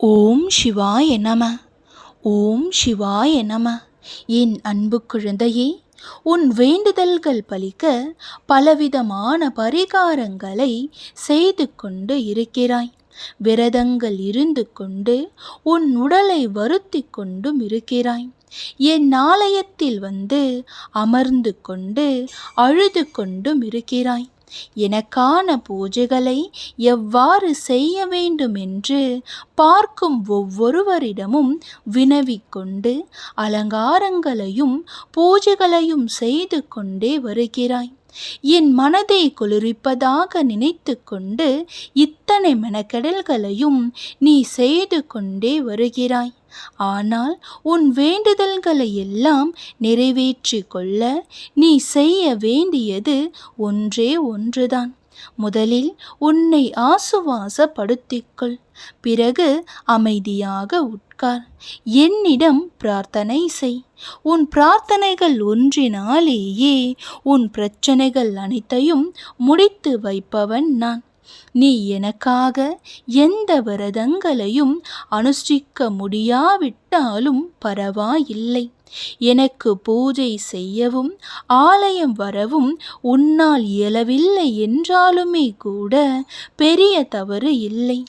ஓம் சிவாய நம. ஓம் சிவாய நம. என் அன்பு குழந்தையே உன் வேண்டுதல்கள் பலிக்க பலவிதமான பரிகாரங்களை செய்து கொண்டு இருக்கிறாய். விரதங்கள் இருந்து கொண்டு உன் உடலை வருத்தி கொண்டும் இருக்கிறாய். என் ஆலயத்தில் வந்து அமர்ந்து கொண்டு அழுது கொண்டும் இருக்கிறாய். எனக்கான பூஜைகளை எவ்வாறு செய்ய வேண்டும் என்று பார்க்கும் ஒவ்வொருவரிடமும் வினவிக்கொண்டு அலங்காரங்களையும் பூஜைகளையும் செய்து கொண்டே வருகிறாய். என் மனதை குளிர்விப்பதாக நினைத்து கொண்டு இத்தனை மெனக்கெடல்களையும் நீ செய்து கொண்டே வருகிறாய். ஆனால் உன் வேண்டுதல்களை எல்லாம் நிறைவேற்றி கொள்ள நீ செய்ய வேண்டியது ஒன்றே ஒன்றுதான். முதலில் உன்னை ஆசுவாசப்படுத்திக்கொள். பிறகு அமைதியாக உட்கார். என்னிடம் பிரார்த்தனை செய். உன் பிரார்த்தனைகள் ஒன்றினாலேயே உன் பிரச்சனைகள் அனைத்தையும் முடித்து வைப்பவன் நான். நீ எனக்காக எந்த விரதங்களையும் அனுஷ்டிக்க முடியாவிட்டாலும் பரவாயில்லை. எனக்கு பூஜை செய்யவும் ஆலயம் வரவும் உன்னால் இயலவில்லை என்றாலுமே கூட பெரிய தவறு இல்லை.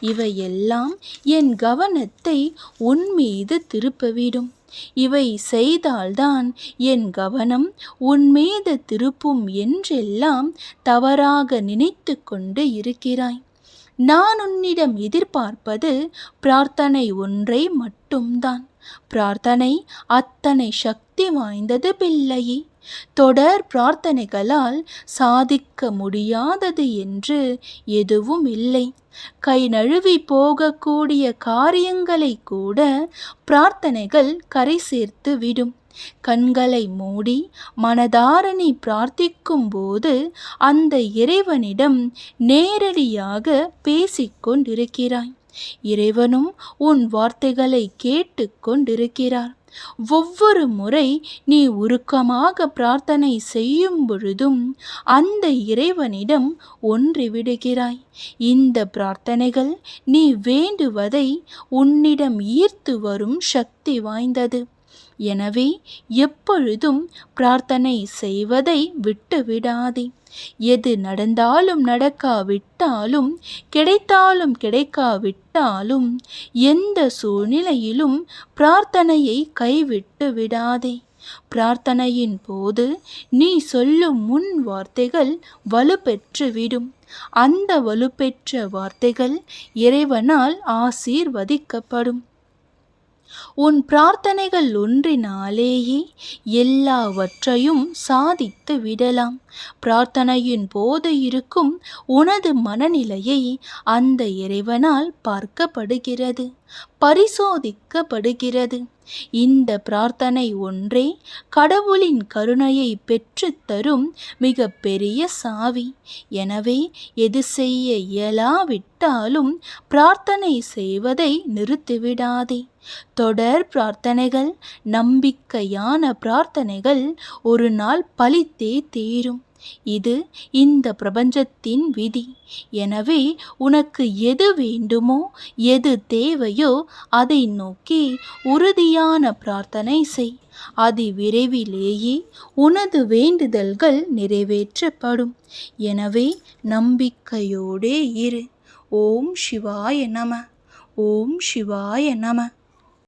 இவையெல்லாம் என் கவனத்தை உன் மீது திருப்பவிடும் இவை செய்தால்தான் என் கவனம் உன் மீது திருப்பும் என்றெல்லாம் தவறாக நினைத்து கொண்டு இருக்கிறாய். நான் உன்னிடம் எதிர்பார்ப்பது பிரார்த்தனை ஒன்றை மட்டும்தான். பிரார்த்தனை அத்தனை சக்தி வாய்ந்தது பிள்ளையே. தொடர் பிரார்த்தனைகளால் சாதிக்க முடியாதது என்று எதுவும் இல்லை. கை நழுவி போகக்கூடிய காரியங்களை கூட பிரார்த்தனைகள் கரை சேர்த்து விடும். கண்களை மூடி மனதாரணி பிரார்த்திக்கும் போது அந்த இறைவனிடம் நேரடியாக பேசிக்கொண்டிருக்கிறாய் இறைவனும் உன் வார்த்தைகளை கேட்டுக்கொண்டிருக்கிறார் ஒவ்வொரு முறை நீ உருக்கமாக பிரார்த்தனை செய்யும் பொழுதும் அந்த இறைவனிடம் ஒன்றிவிடுகிறாய் இந்த பிரார்த்தனைகள் நீ வேண்டுவதை உன்னிடம் ஈர்த்து வரும் சக்தி வாய்ந்தது. எனவே எப்பொழுதும் பிரார்த்தனை செய்வதை விட்டு விடாதே எது நடந்தாலும் நடக்காவிட்டாலும் கிடைத்தாலும் கிடைக்காவிட்டாலும் எந்த சூழ்நிலையிலும் பிரார்த்தனையை கைவிட்டு விடாதே. பிரார்த்தனையின் போது நீ சொல்லும் முன் வார்த்தைகள் வலுப்பெற்றுவிடும் அந்த வலுப்பெற்ற வார்த்தைகள் இறைவனால் ஆசீர்வதிக்கப்படும். உன் பிரார்த்தனைகள் ஒன்றினாலேயே எல்லாவற்றையும் சாதித்து விடலாம். பிரார்த்தனையின் போது இருக்கும் உனது மனநிலையை அந்த இறைவனால் பார்க்கப்படுகிறது பரிசோதிக்கப்படுகிறது. இந்த பிரார்த்தனை ஒன்றே கடவுளின் கருணையை பெற்றுத்தரும் மிக பெரிய சாவி. எனவே எது செய்ய இயலாவிட்டாலும் பிரார்த்தனை செய்வதை நிறுத்திவிடாதே. தொடர் பிரார்த்தனைகள் நம்பிக்கையான பிரார்த்தனைகள் ஒரு நாள் பலித்தே தீரும். இது இந்த பிரபஞ்சத்தின் விதி. எனவே உனக்கு எது வேண்டுமோ எது தேவையோ அதை நோக்கி உறுதியான பிரார்த்தனை செய். அதி விரைவிலேயே உனது வேண்டுதல்கள் நிறைவேற்றப்படும். எனவே நம்பிக்கையோடே இரு. ஓம் சிவாய நம. ஓம் சிவாய நம.